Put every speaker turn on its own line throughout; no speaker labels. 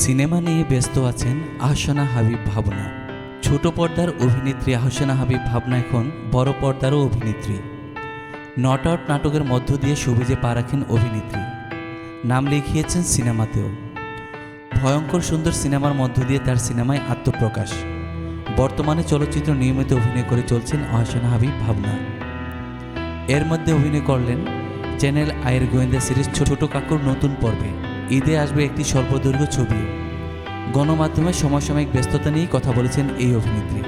Cinema নিয়ে ব্যস্ত আছেন আহসানা হাবিব ভাবনা। ছোট পর্দার অভিনেত্রী আহসানা হাবিব ভাবনা এখন বড় পর্দারও অভিনেত্রী। নট আউট নাটকের মধ্য দিয়ে সবুজে পা রাখেন অভিনেত্রী। নাম লিখিয়েছেন সিনেমাতেও। ভয়ঙ্কর সুন্দর সিনেমার মধ্য দিয়ে তার সিনেমায় আত্মপ্রকাশ। বর্তমানে চলচ্চিত্র নিয়মিত অভিনয় করে চলছেন আহসানা হাবিব ভাবনা। এর মধ্যে অভিনয় করলেন চ্যানেল আয়ের গোয়েন্দা সিরিজ ছোট কাকুর নতুন পর্বে। ঈদে আসবে একটি স্বল্পদৈর্ঘ্য ছবিও। গণমাধ্যমে সমসাময়িক ব্যস্ততা নিয়েই কথা বলেছেন এই অভিনেত্রী।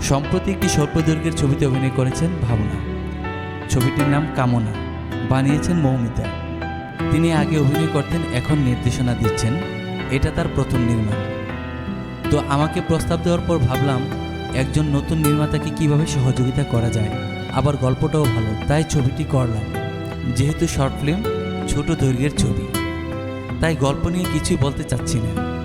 সম্প্রতি একটি স্বল্পদৈর্ঘ্যের ছবিতে অভিনয় করেছেন ভাবনা। ছবিটির নাম কামনা, বানিয়েছেন মৌমিতা। তিনি আগে অভিনয় করতেন, এখন নির্দেশনা দিচ্ছেন, এটা তার প্রথম নির্মাণ। তো আমাকে প্রস্তাব দেওয়ার পর ভাবলাম, একজন নতুন নির্মাতাকে কীভাবে সহযোগিতা করা যায়? আবার গল্পটাও ভালো, তাই ছবিটি করলাম। যেহেতু শর্ট ফিল্ম, ছোট দৈর্ঘ্যের ছবি। তাই গল্প নিয়ে কিছুই বলতে চাচ্ছি না।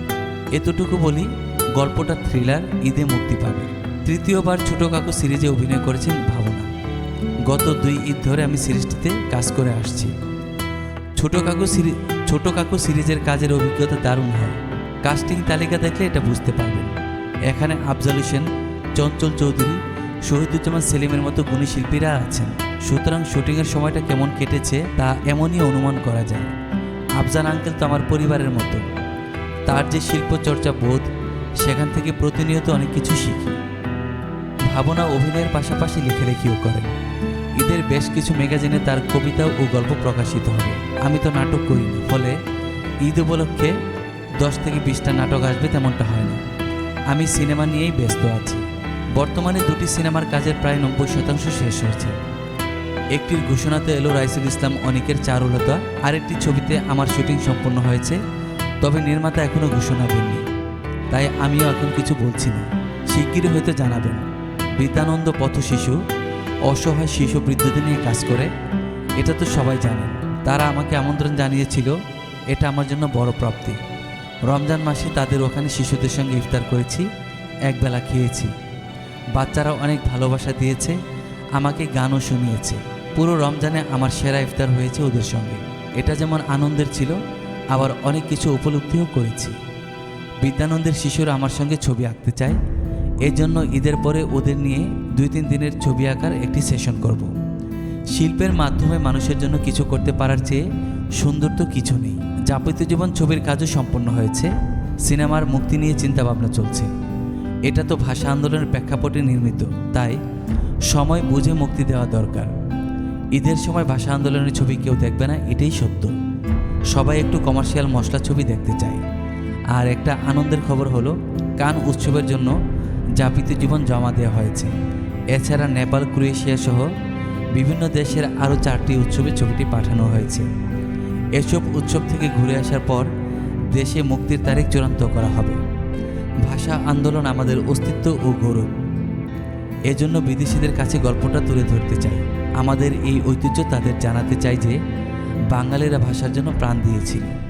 এতটুকু বলি, গল্পটা থ্রিলার ঈদে মুক্তি পাবে। তৃতীয়বার ছোট কাকু সিরিজে অভিনয় করেছেন ভাবনা। গত দুই ঈদ ধরে আমি সিরিজটিতে কাজ করে আসছি। ছোট কাকু সিরি, ছোট কাকু সিরিজের কাজের অভিজ্ঞতা দারুণ হয়। কাস্টিং তালিকা দেখলে এটা বুঝতে পারবেন। এখানে আফজাল হোসেন, চঞ্চল চৌধুরী, শহীদুজ্জামান সেলিমের মতো গুণী শিল্পীরা আছেন। সুতরাং শুটিংয়ের সময়টা কেমন কেটেছে তা এমনই অনুমান করা যায়। আফজান আঙ্কেল তো আমার পরিবারের মতো। তার যে শিল্পচর্চা বোধ, সেখান থেকে প্রতিনিয়ত অনেক কিছু শিখি। ভাবনা অভিনয়ের পাশাপাশি লেখালেখিও করেন ঈদের বেশ কিছু ম্যাগাজিনে তার কবিতা ও গল্প প্রকাশিত হবে। আমি তো নাটক করি না ফলে ঈদ উপলক্ষে দশ থেকে বিশটা নাটক আসবে তেমনটা হয় না। আমি সিনেমা নিয়েই ব্যস্ত আছি। বর্তমানে দুটি সিনেমার কাজের প্রায় নব্বই শতাংশ শেষ হয়েছে। একটির ঘোষণাতে এলো রাইসুল ইসলাম অনিকের চারুলতা, আরেকটি ছবিতে আমার শুটিং সম্পন্ন হয়েছে, তবে নির্মাতা এখনও ঘোষণা দেননি। তাই আমিও এখন কিছু বলছি না। শিগগিরই হয়তো জানাবেন। বিদ্যানন্দ পথ শিশু অসহায় শিশু বৃদ্ধদের নিয়ে কাজ করে, এটা তো সবাই জানেন। তারা আমাকে আমন্ত্রণ জানিয়েছিল, এটা আমার জন্য বড় প্রাপ্তি। রমজান মাসে তাদের ওখানে শিশুদের সঙ্গে ইফতার করেছি, একবেলা খেয়েছি। বাচ্চারা অনেক ভালোবাসা দিয়েছে, আমাকে গানও শুনিয়েছে। পুরো রমজানে আমার সেরা ইফতার হয়েছে ওদের সঙ্গে। এটা যেমন আনন্দের ছিল, আবার অনেক কিছু উপলব্ধিও করেছি। বিদ্যানন্দের শিশুরা আমার সঙ্গে ছবি আঁকতে চায়, এজন্য ঈদের পরে ওদের নিয়ে দুই তিন দিনের ছবি আঁকার একটি সেশন করব। শিল্পের মাধ্যমে মানুষের জন্য কিছু করতে পারার চেয়ে সুন্দর তো কিছু নেই। যাপিত জীবন ছবির কাজও সম্পন্ন হয়েছে, সিনেমার মুক্তি নিয়ে চিন্তাভাবনা চলছে। এটা তো ভাষা আন্দোলনের প্রেক্ষাপটে নির্মিত, তাই সময় বুঝে মুক্তি দেওয়া দরকার। ঈদের সময় ভাষা আন্দোলনের ছবি কেউ দেখবে না, এটাই সত্য। সবাই একটু কমার্শিয়াল মশলা ছবি দেখতে চায়। আর একটা আনন্দের খবর হলো, কান উৎসবের জন্য যাপিত জীবন জমা দেওয়া হয়েছে। এছাড়া নেপাল, ক্রোয়েশিয়া সহ বিভিন্ন দেশের আরও চারটি উৎসবে ছবিটি পাঠানো হয়েছে। এসব উৎসব থেকে ঘুরে আসার পর দেশে মুক্তির তারিখ চূড়ান্ত করা হবে। ভাষা আন্দোলন আমাদের অস্তিত্ব ও গৌরব। এজন্য বিদেশিদের কাছে গল্পটা তুলে ধরতে চাই। আমাদের এই ঐতিহ্য তাদের জানাতে চাই যে বাঙালিরা ভাষার জন্য প্রাণ দিয়েছিল।